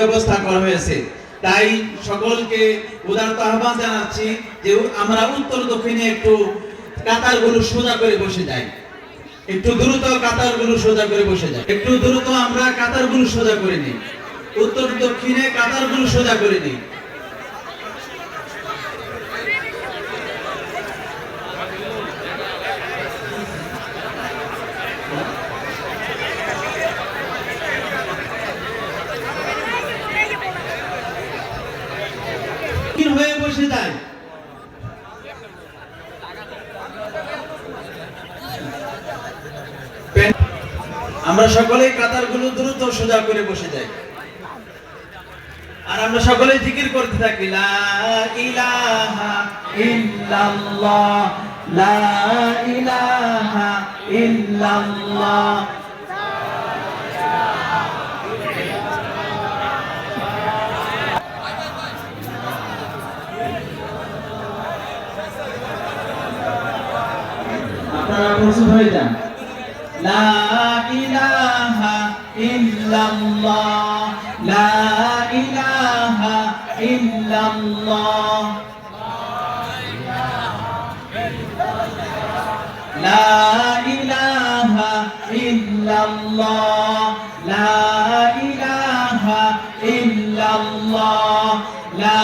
ব্যবস্থা করা হয়েছে। তাই সকলকে উদারত আহ্বান জানাচ্ছি যে আমরা উত্তর দক্ষিণে একটু কাতারগুলো সোজা করে বসে যাই। একটু দ্রুত কাতারগুলো সোজা করে বসে যাই। একটু দ্রুত আমরা কাতারগুলো সোজা করে নিই। উত্তর দক্ষিণে কাতারগুলো সোজা করে নিই। দক্ষিণ হয়ে বসে যায়। আমরা সকলেই কাতারগুলো দ্রুত সোজা করে বসে যাই। আর আমরা সকলে জিকির করতে থাকি, লা ইলাহা ইল্লাল্লাহ, লা ইলাহা ইল্লাল্লাহ। আপনারা প্রস্তুত হয়ে যান। লা ইলাহা ইল্লাল্লাহ। লা ইলাহা ইল্লাল্লাহ। লা ইলাহা ইল্লাল্লাহ। লা ইলাহা ইল্লাল্লাহ। লা